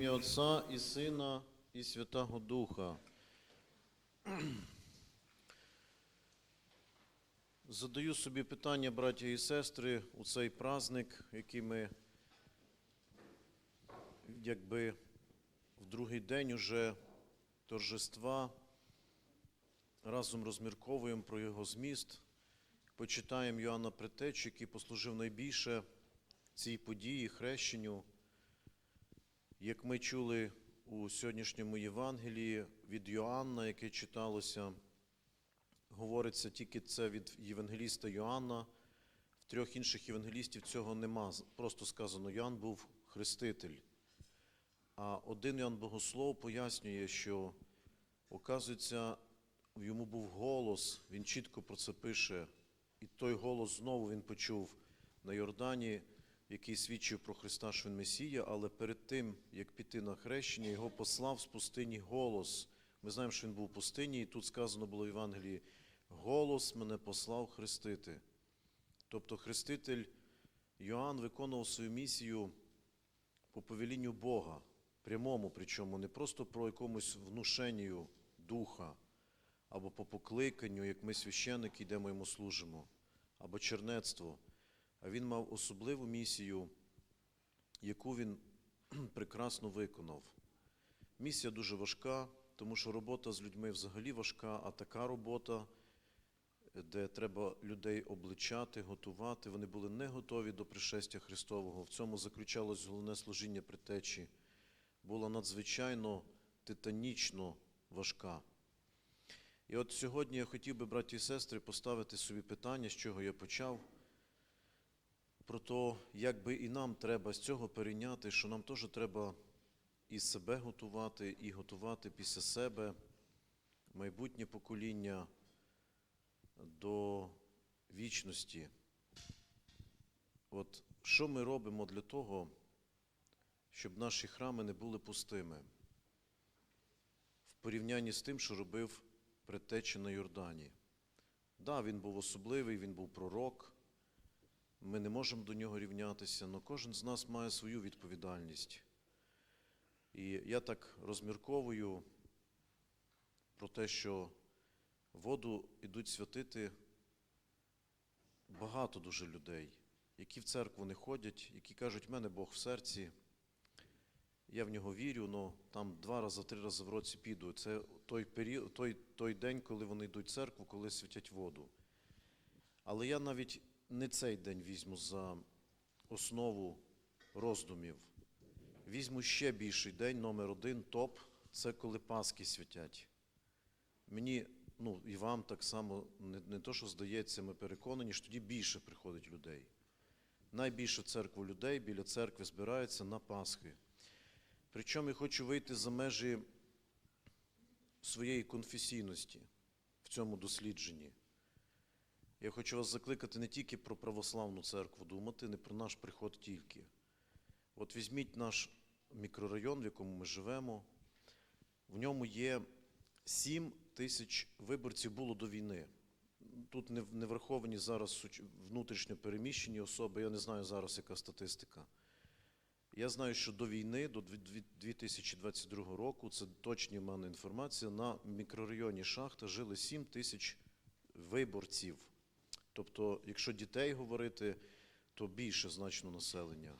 ім'я Отця і Сина, і Святого Духа. Задаю собі питання, браття і сестри, у цей праздник, який ми якби в другий день уже торжества разом розмірковуємо про його зміст, почитаємо Йоанна Претеч, який послужив найбільше цій події, хрещенню. Як ми чули у сьогоднішньому Євангелії від Йоанна, яке читалося, говориться тільки це від Євангеліста Йоанна. В трьох інших євангелістів цього нема. Просто сказано, Йоанн був хреститель. А один Йоанн Богослов пояснює, що, оказується, йому був голос, він чітко про це пише, і той голос знову він почув на Йордані, який свідчив про Христа, що він Месія, але перед тим, як піти на хрещення, його послав з пустині голос. Ми знаємо, що він був у пустині, і тут сказано було в Євангелії: голос мене послав хрестити. Тобто хреститель Йоанн виконував свою місію по повелінню Бога, прямому, причому не просто про якомусь внушенню духа, або по покликанню, як ми священники йдемо йому служимо, або чернецтво. А він мав особливу місію, яку він прекрасно виконав. Місія дуже важка, тому що робота з людьми взагалі важка, а така робота, де треба людей обличати, готувати, вони були не готові до пришестя Христового. В цьому заключалось головне служіння притечі, була надзвичайно титанічно важка. І от сьогодні я хотів би, браті і сестри, поставити собі питання, з чого я почав про те, як би і нам треба з цього перейняти, що нам теж треба і себе готувати, і готувати після себе майбутнє покоління до вічності. От що ми робимо для того, щоб наші храми не були пустими в порівнянні з тим, що робив предтеча на Йордані? Да, він був особливий, він був пророк. Ми не можемо до нього рівнятися, але кожен з нас має свою відповідальність. І я так розмірковую про те, що воду йдуть святити багато дуже людей, які в церкву не ходять, які кажуть, в мене Бог в серці, я в нього вірю, але там два рази, три рази в році піду. Це той, період, той, той день, коли вони йдуть в церкву, коли святять воду. Але я навіть не цей день візьму за основу роздумів. Візьму ще більший день, номер один, топ це коли Пасхи святять. Мені, ну і вам так само, не, не то, що здається, ми переконані, що тоді більше приходить людей. Найбільше церкву людей біля церкви збирається на Пасхи. Причому я хочу вийти за межі своєї конфесійності в цьому дослідженні. Я хочу вас закликати не тільки про православну церкву думати, не про наш приход тільки. От візьміть наш мікрорайон, в якому ми живемо. В ньому є 7 тисяч виборців було до війни. Тут не, враховані зараз внутрішньо переміщені особи, я не знаю зараз, яка статистика. Я знаю, що до війни, до 2022 року, це точні в мене інформація, на мікрорайоні Шахта жили 7 тисяч виборців. Тобто, якщо дітей говорити, то більше значно населення.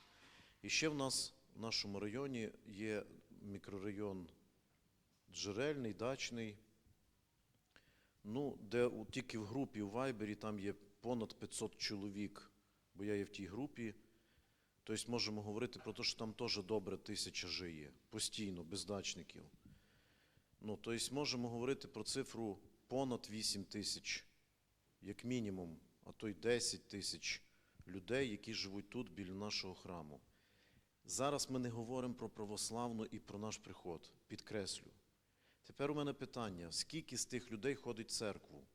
І ще в нас в нашому районі є мікрорайон Джерельний, дачний, ну, де тільки в групі у Вайбері там є понад 500 чоловік, бо я є в тій групі. Тобто можемо говорити про те, що там теж добре тисяча жиє, постійно, без дачників. Ну, тобто можемо говорити про цифру понад 8 тисяч як мінімум, а то й 10 тисяч людей, які живуть тут біля нашого храму. Зараз ми не говоримо про православну і про наш приход, підкреслю. Тепер у мене питання: скільки з тих людей ходить в церкву?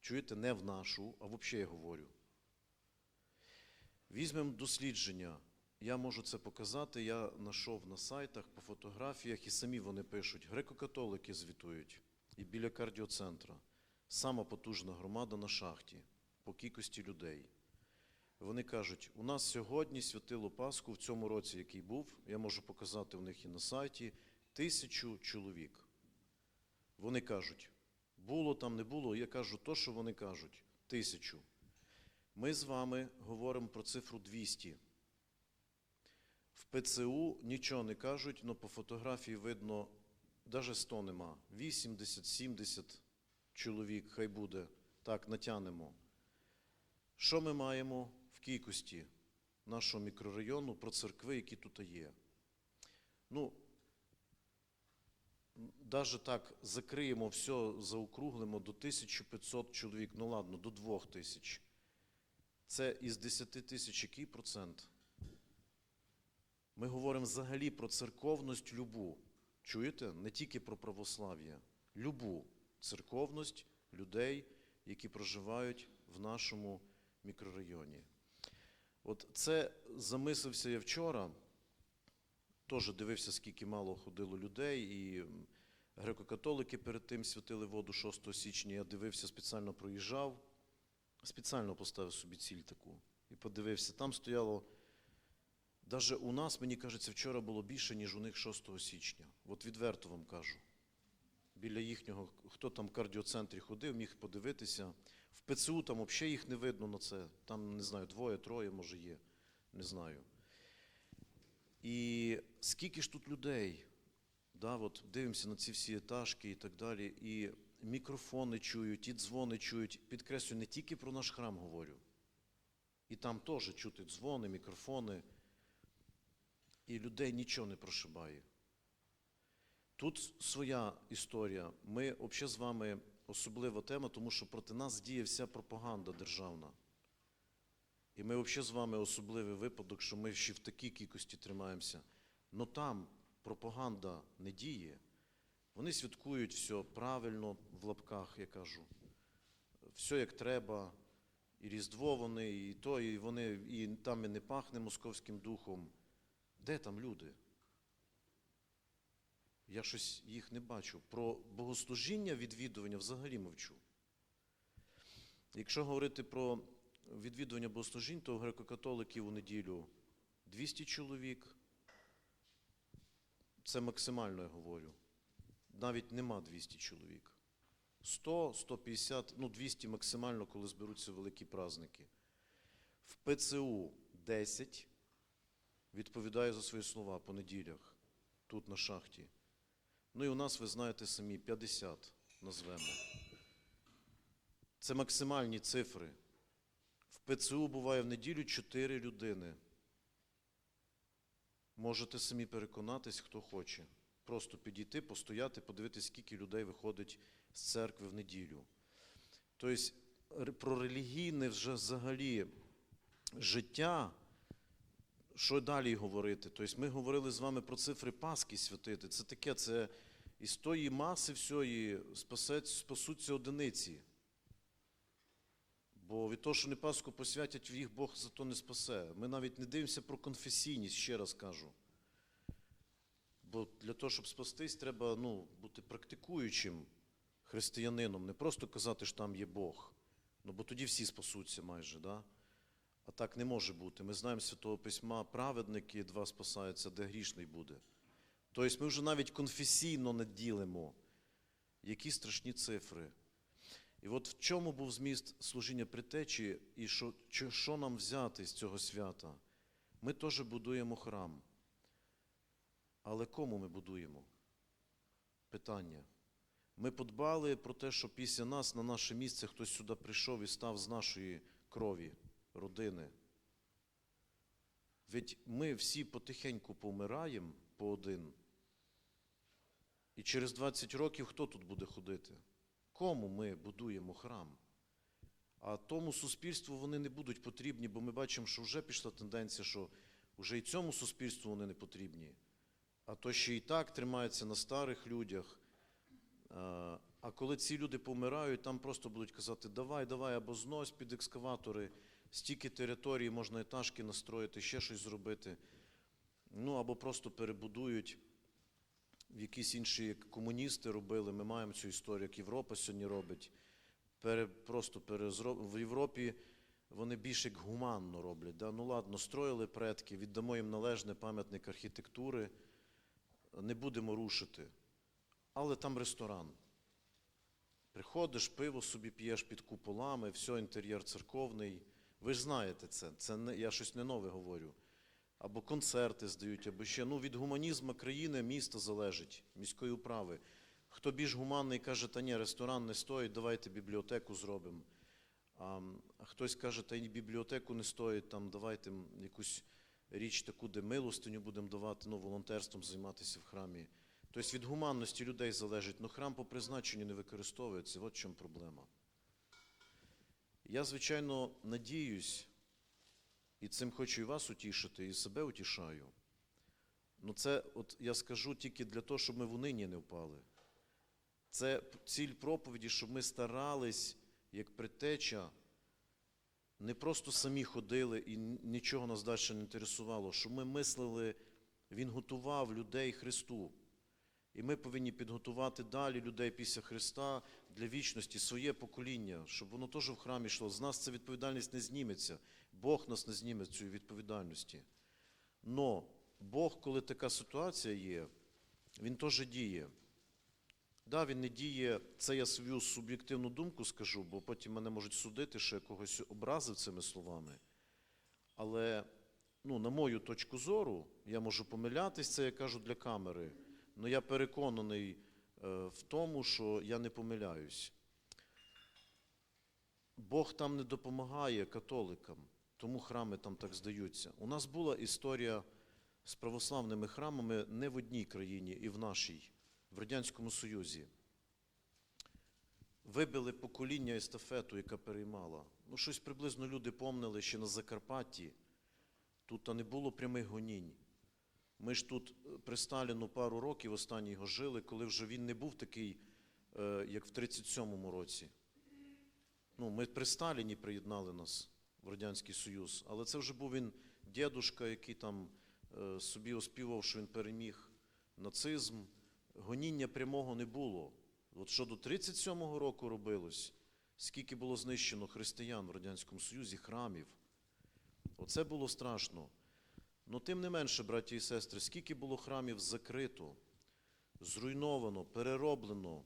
Чуєте, не в нашу, а взагалі я говорю. Візьмемо дослідження. Я можу це показати. Я знайшов на сайтах, по фотографіях, і самі вони пишуть. Греко-католики звітують і біля кардіоцентра. Сама потужна громада на шахті по кількості людей. Вони кажуть, у нас сьогодні святило Пасху в цьому році, який був, я можу показати у них і на сайті, тисячу чоловік. Вони кажуть, було там, не було, я кажу то, що вони кажуть, тисячу. Ми з вами говоримо про цифру 200. В ПЦУ нічого не кажуть, але по фотографії видно, навіть 100 нема. 80, 70 чоловік, хай буде. Так, натянемо. Що ми маємо в кількості нашого мікрорайону про церкви, які тут є? Ну, навіть так закриємо все, заокруглимо до 1500 чоловік, ну ладно, до 2000. Це із 10 тисяч який процент? Ми говоримо взагалі про церковність любу. Чуєте? Не тільки про православ'я. Любу церковність людей, які проживають в нашому мікрорайоні. От це замислився я вчора. Теж дивився, скільки мало ходило людей, і греко-католики перед тим святили воду 6 січня. Я дивився, спеціально проїжджав, спеціально поставив собі ціль таку і подивився. Там стояло, навіть у нас, мені кажеться, вчора було більше, ніж у них 6 січня. От відверто вам кажу. Біля їхнього, хто там в кардіоцентрі ходив, міг подивитися. В ПЦУ там взагалі їх не видно на це. Там, не знаю, двоє, троє, може, є. Не знаю. І скільки ж тут людей? Да, от дивимося на ці всі етажки і так далі. І мікрофони чують, і дзвони чують. Підкреслюю, не тільки про наш храм говорю. І там теж чути дзвони, мікрофони. І людей нічого не прошибає. Тут своя історія. Ми взагалі з вами особлива тема, тому що проти нас діє вся пропаганда державна. І ми взагалі з вами особливий випадок, що ми ще в такій кількості тримаємося. Но там пропаганда не діє. Вони святкують все правильно в лапках, я кажу. Все як треба. І Різдво вони, і то, і вони, і там і не пахне московським духом. Де там люди? Я щось їх не бачу. Про богослужіння, відвідування взагалі мовчу. Якщо говорити про відвідування богослужінь, то у греко-католиків у неділю 200 чоловік. Це максимально я говорю. Навіть нема 200 чоловік. 100, 150, ну 200 максимально, коли зберуться великі праздники. В ПЦУ 10, відповідаю за свої слова по неділях, тут на шахті. Ну і у нас, ви знаєте самі, 50 назвемо. Це максимальні цифри. В ПЦУ буває в неділю 4 людини. Можете самі переконатись, хто хоче. Просто підійти, постояти, подивитися, скільки людей виходить з церкви в неділю. Тобто про релігійне вже взагалі життя, що далі говорити? Тобто ми говорили з вами про цифри Пасхи святити. Це таке, це із тої маси всьої спасуться одиниці. Бо від того, що не Пасху посвятять, їх Бог за то не спасе. Ми навіть не дивимося про конфесійність, ще раз кажу. Бо для того, щоб спастись, треба ну, бути практикуючим християнином, не просто казати, що там є Бог. Ну, бо тоді всі спасуться майже. Да? А так не може бути. Ми знаємо Святого Письма, праведники два спасаються, де грішний буде. Тобто ми вже навіть конфесійно не ділимо. Які страшні цифри. І от в чому був зміст служіння притечі, і що, що, нам взяти з цього свята? Ми теж будуємо храм. Але кому ми будуємо? Питання. Ми подбали про те, що після нас на наше місце хтось сюди прийшов і став з нашої крові, родини. Ведь ми всі потихеньку помираємо по один. І через 20 років хто тут буде ходити? Кому ми будуємо храм? А тому суспільству вони не будуть потрібні, бо ми бачимо, що вже пішла тенденція, що вже і цьому суспільству вони не потрібні. А то ще і так тримається на старих людях. А коли ці люди помирають, там просто будуть казати, давай, давай, або знось під екскаватори, стільки території можна етажки настроїти, ще щось зробити. Ну, або просто перебудують в якісь інші як комуністи робили. Ми маємо цю історію, як Європа сьогодні робить. Пере, просто перезро... В Європі вони більш як гуманно роблять. Да? Ну ладно, строїли предки, віддамо їм належне пам'ятник архітектури, не будемо рушити. Але там ресторан. Приходиш, пиво собі п'єш під куполами, все, інтер'єр церковний. Ви ж знаєте це, це не, я щось не нове говорю. Або концерти здають, або ще. Ну, від гуманізму країни, міста залежить, міської управи. Хто більш гуманний каже, та ні, ресторан не стоїть, давайте бібліотеку зробимо. А хтось каже, та й бібліотеку не стоїть, там давайте якусь річ таку, де милостиню будемо давати, ну, волонтерством займатися в храмі. Тобто від гуманності людей залежить, але храм по призначенню не використовується, от в чому проблема. Я, звичайно, надіюсь, і цим хочу і вас утішити, і себе утішаю. Ну це, от я скажу тільки для того, щоб ми в унині не впали. Це ціль проповіді, щоб ми старались, як притеча, не просто самі ходили і нічого нас далі не інтересувало, щоб ми мислили, Він готував людей Христу. І ми повинні підготувати далі людей після Христа для вічності, своє покоління, щоб воно теж в храмі йшло. З нас ця відповідальність не зніметься. Бог нас не зніме цієї відповідальності. Но Бог, коли така ситуація є, Він теж діє. Да, він не діє, це я свою суб'єктивну думку скажу, бо потім мене можуть судити, що я когось образив цими словами. Але, ну, на мою точку зору, я можу помилятись, це я кажу для камери. Але я переконаний е, в тому, що я не помиляюсь. Бог там не допомагає католикам, тому храми там так здаються. У нас була історія з православними храмами не в одній країні і в нашій, в Радянському Союзі. Вибили покоління естафету, яка переймала. Ну, щось приблизно люди помнили ще на Закарпатті. Тут не було прямих гонінь. Ми ж тут е, при Сталіну пару років останній його жили, коли вже він не був такий, е, як в 37-му році. Ну, ми при Сталіні приєднали нас в Радянський Союз, але це вже був він дідушка, який там е, собі оспівав, що він переміг нацизм. Гоніння прямого не було. От що до 37-го року робилось, скільки було знищено християн в Радянському Союзі, храмів. Оце було страшно. Ну, тим не менше, браті і сестри, скільки було храмів закрито, зруйновано, перероблено,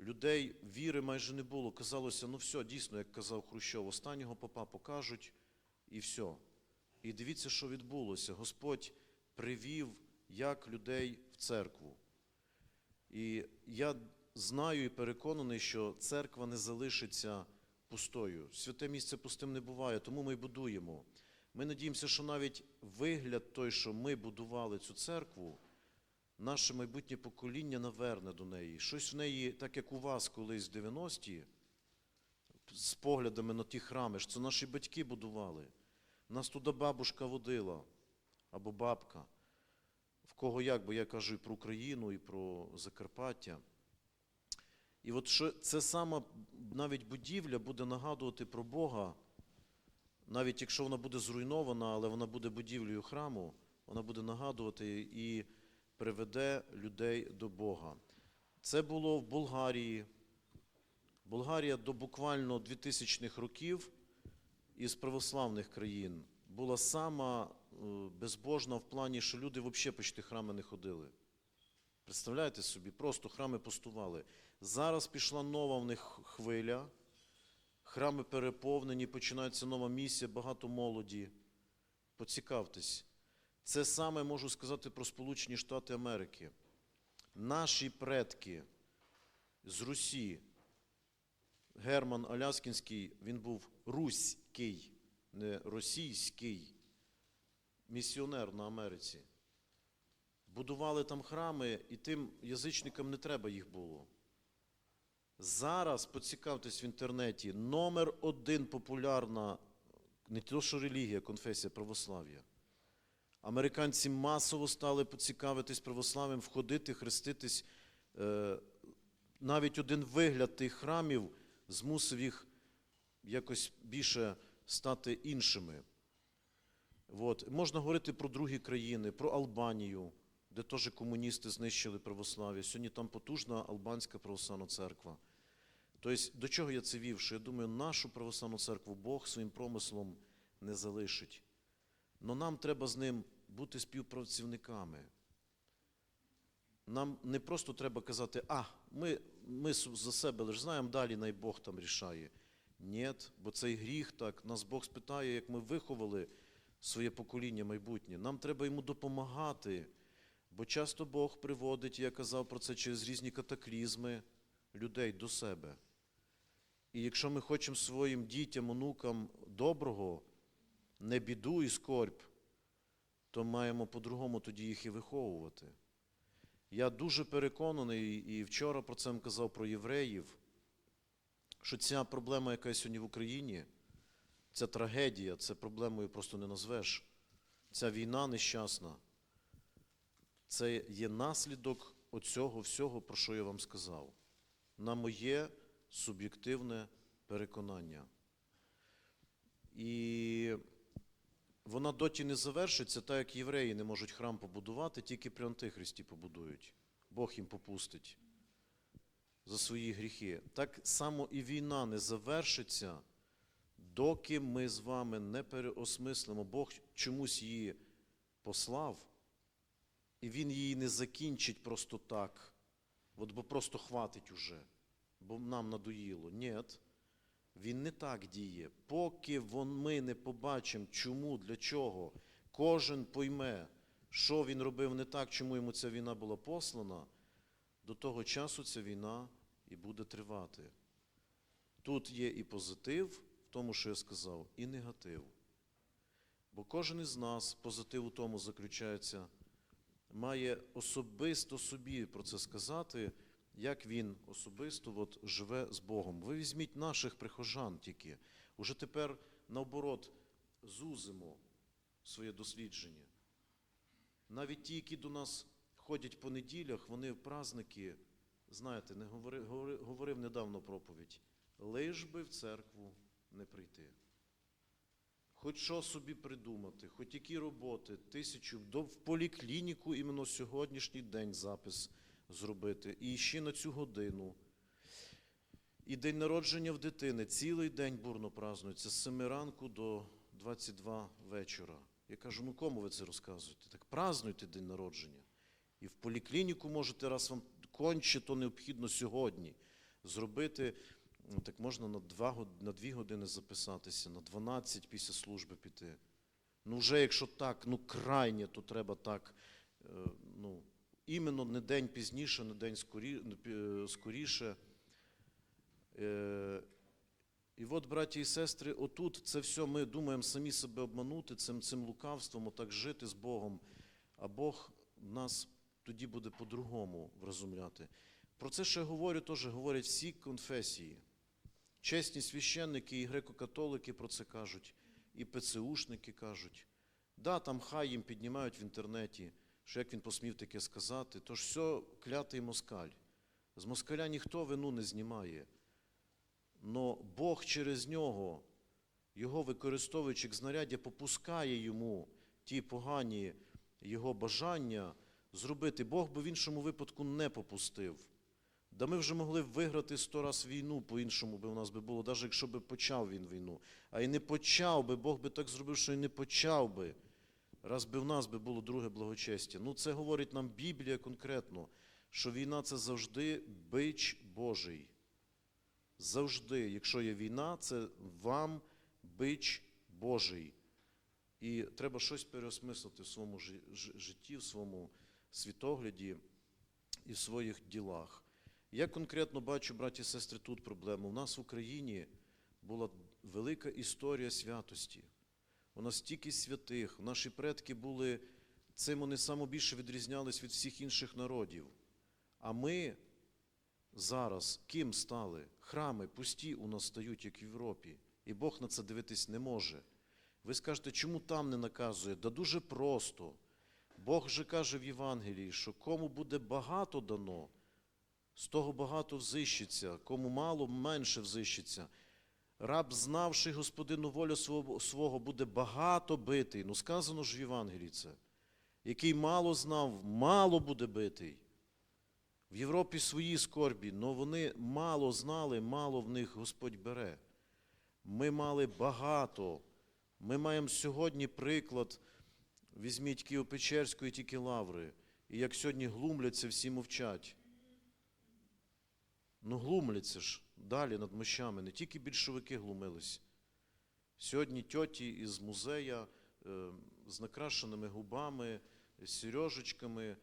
людей віри майже не було. Казалося, ну все, дійсно, як казав Хрущов, останнього попа покажуть і все. І дивіться, що відбулося. Господь привів як людей в церкву. І я знаю і переконаний, що церква не залишиться пустою. Святе місце пустим не буває, тому ми будуємо. Ми надіємося, що навіть вигляд той, що ми будували цю церкву, наше майбутнє покоління наверне до неї. Щось в неї, так як у вас колись в 90-ті, з поглядами на ті храми, що це наші батьки будували. Нас туди бабушка водила або бабка. В кого як, бо я кажу і про Україну, і про Закарпаття. І от що це сама навіть будівля буде нагадувати про Бога, навіть якщо вона буде зруйнована, але вона буде будівлею храму, вона буде нагадувати і приведе людей до Бога. Це було в Болгарії. Болгарія до буквально 2000-х років із православних країн була сама е, безбожна в плані, що люди взагалі почти храми не ходили. Представляєте собі, просто храми пустували. Зараз пішла нова в них хвиля, храми переповнені, починається нова місія, багато молоді. Поцікавтесь. Це саме можу сказати про Сполучені Штати Америки. Наші предки з Русі, Герман Аляскінський, він був руський, не російський, місіонер на Америці. Будували там храми, і тим язичникам не треба їх було. Зараз, поцікавтесь в інтернеті, номер один популярна, не то що релігія, конфесія православ'я. Американці масово стали поцікавитись православ'ям, входити, хреститись. Е, Навіть один вигляд тих храмів змусив їх якось більше стати іншими. От. Можна говорити про другі країни, про Албанію, де теж комуністи знищили православ'я. Сьогодні там потужна албанська православна церква. Тобто, до чого я це вів? Що я думаю, нашу православну церкву Бог своїм промислом не залишить. Но нам треба з ним бути співпрацівниками. Нам не просто треба казати, а, ми, ми за себе лише знаємо, далі най Бог там рішає. Ні, бо цей гріх так, нас Бог спитає, як ми виховали своє покоління майбутнє. Нам треба йому допомагати, бо часто Бог приводить, я казав про це через різні катаклізми людей до себе. І якщо ми хочемо своїм дітям, онукам доброго, не біду і скорбь, то маємо по-другому тоді їх і виховувати. Я дуже переконаний, і вчора про це казав про євреїв, що ця проблема, яка сьогодні в Україні, ця трагедія, це проблемою просто не назвеш. Ця війна нещасна, це є наслідок оцього всього, про що я вам сказав. На моє суб'єктивне переконання. І вона доті не завершиться, так як євреї не можуть храм побудувати, тільки при Антихристі побудують. Бог їм попустить за свої гріхи. Так само і війна не завершиться, доки ми з вами не переосмислимо. Бог чомусь її послав, і Він її не закінчить просто так, от бо просто хватить уже, бо нам надоїло. Ні. Він не так діє. Поки ми не побачимо, чому, для чого, кожен пойме, що він робив не так, чому йому ця війна була послана, до того часу ця війна і буде тривати. Тут є і позитив, в тому, що я сказав, і негатив. Бо кожен із нас, позитив у тому заключається, має особисто собі про це сказати, як він особисто от, живе з Богом. Ви візьміть наших прихожан тільки. Уже тепер, наоборот, зузимо своє дослідження. Навіть ті, які до нас ходять по неділях, вони в праздники, знаєте, не говорив, говорив, недавно проповідь, лиш би в церкву не прийти. Хоч що собі придумати, хоч які роботи, тисячу, до, в поліклініку іменно сьогоднішній день запис зробити. І ще на цю годину. І день народження в дитини цілий день бурно празднується з 7 ранку до 22 вечора. Я кажу, ну кому ви це розказуєте? Так празднуйте день народження. І в поліклініку можете, раз вам конче, то необхідно сьогодні зробити. Ну, так можна на 2, на 2 години записатися, на 12 після служби піти. Ну, вже якщо так, ну крайнє, то треба так. е, Ну, іменно не день пізніше, не день скоріше. Е, І от, браті і сестри, отут це все ми думаємо самі себе обманути цим, цим лукавством, отак жити з Богом. А Бог нас тоді буде по-другому вразумляти. Про це ще говорю, теж говорять всі конфесії. Чесні священники і греко-католики про це кажуть, і ПЦУшники кажуть. Да, там хай їм піднімають в інтернеті, що як він посмів таке сказати, то ж все клятий москаль. З москаля ніхто вину не знімає. Но Бог через нього, його використовуючи як знаряддя, попускає йому ті погані його бажання зробити. Бог би в іншому випадку не попустив. Да ми вже могли б виграти сто раз війну, по-іншому би у нас би було, навіть якщо би почав він війну. А і не почав би, Бог би так зробив, що і не почав би. Раз би в нас би було друге благочестя. Ну, це говорить нам Біблія конкретно, що війна це завжди бич Божий. Завжди, якщо є війна, це вам бич Божий. І треба щось переосмислити в своєму жи- жи- житті, в своєму світогляді і в своїх ділах. Я конкретно бачу, браті і сестри, тут проблему. У нас в Україні була велика історія святості. У нас стільки святих, наші предки були, цим вони найбільше відрізнялись від всіх інших народів. А ми зараз ким стали? Храми пусті у нас стають, як в Європі, і Бог на це дивитись не може. Ви скажете, чому там не наказує? Да дуже просто. Бог же каже в Євангелії, що кому буде багато дано, з того багато взищиться, кому мало, менше взищиться. Раб, знавши господину волю свого, буде багато битий. Ну, сказано ж в Євангелії це. Який мало знав, мало буде битий. В Європі свої скорбі, але вони мало знали, мало в них Господь бере. Ми мали багато. Ми маємо сьогодні приклад. Візьміть Києво-Печерську і тільки лаври. І як сьогодні глумляться, всі мовчать. Ну, глумляться ж далі над мощами. Не тільки більшовики глумились. Сьогодні тьоті із музея е, з накрашеними губами, з сережечками,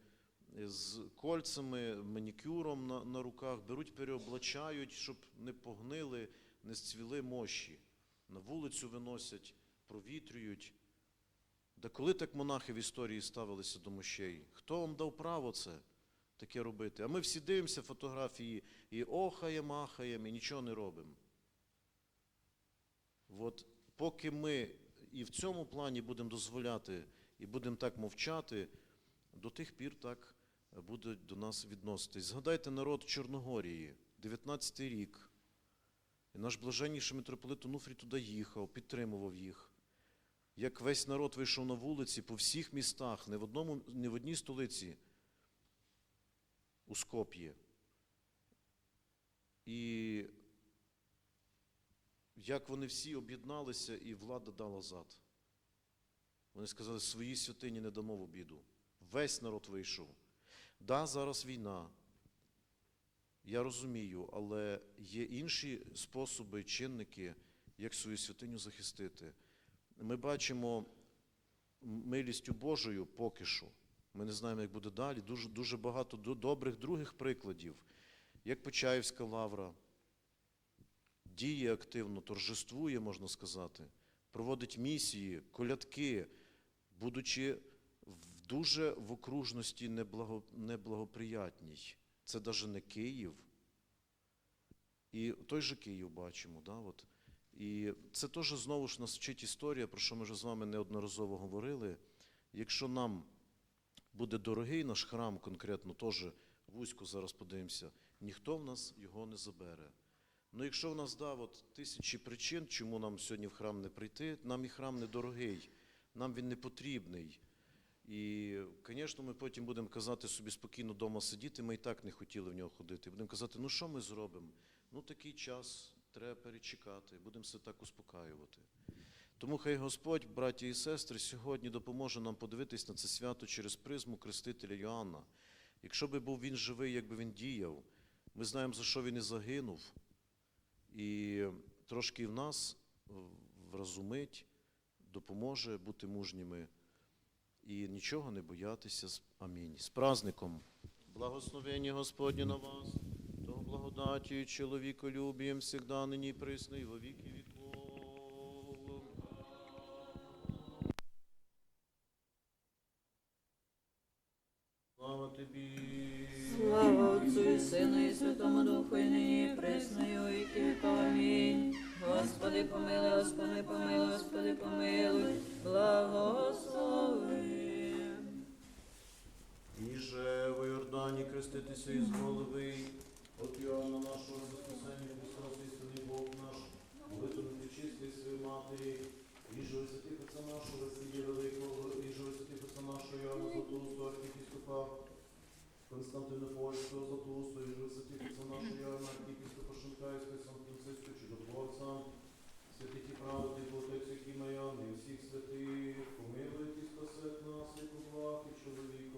з кольцями, манікюром на, на руках беруть, переоблачають, щоб не погнили, не зцвіли мощі. На вулицю виносять, провітрюють. Да коли так монахи в історії ставилися до мощей? Хто вам дав право це таке робити? А ми всі дивимося фотографії і охаємо, махаємо, і нічого не робимо. От поки ми і в цьому плані будемо дозволяти і будемо так мовчати, до тих пір так будуть до нас відноситись. Згадайте народ Чорногорії, 19-й рік. І наш блаженніший митрополит Онуфрій туди їхав, підтримував їх. Як весь народ вийшов на вулиці по всіх містах, не в, одному, не в одній столиці у Скоп'ї. І як вони всі об'єдналися, і влада дала зад. Вони сказали, свої святині не дамо в обіду. Весь народ вийшов. Да, зараз війна. Я розумію, але є інші способи, чинники, як свою святиню захистити. Ми бачимо милістю Божою поки що. Ми не знаємо, як буде далі. Дуже, дуже багато добрих других прикладів, як Почаївська лавра діє активно, торжествує, можна сказати, проводить місії, колядки, будучи в дуже в окружності неблаго, неблагоприятній. Це навіть не Київ. І той же Київ бачимо. Да, от. І це теж знову ж нас вчить історія, про що ми вже з вами неодноразово говорили. Якщо нам буде дорогий наш храм, конкретно теж вузько зараз подивимося, ніхто в нас його не забере. Ну, якщо в нас да, от, тисячі причин, чому нам сьогодні в храм не прийти, нам і храм недорогий, нам він не потрібний. І, звісно, ми потім будемо казати собі спокійно вдома сидіти, ми і так не хотіли в нього ходити. Будемо казати, ну що ми зробимо? Ну такий час, треба перечекати, будемо все так успокаювати. Тому хай Господь, браті і сестри, сьогодні допоможе нам подивитись на це свято через призму Крестителя Йоанна. Якщо би був він живий, якби він діяв, ми знаємо, за що він і загинув. І трошки в нас вразумить, допоможе бути мужніми і нічого не боятися. Амінь. З праздником. Благословення Господнє на вас, того благодаті чоловіколюбієм всегда нині і во віки тобі. Слава Отцу і Сину і Святому Духу, і нині, і присно, і. Амінь. Господи, помилуй, Господи, помилуй, Господи, помилуй, благослови. І же в Йордані креститися із голови, от Йоанна нашого Воскресення, Христос, істинний Бог наш, молитву нечистої своєї матері, і же святих Отця нашого Василія Великого, Константинополівського Златоусу, Єлисаті Косана Шуяна, Кіпівська Пашенкаївська, Сан-Франциско, Чудотворця, святих і правди, Плотець, які і всіх святих, помилуй спасет нас, як у чоловіка.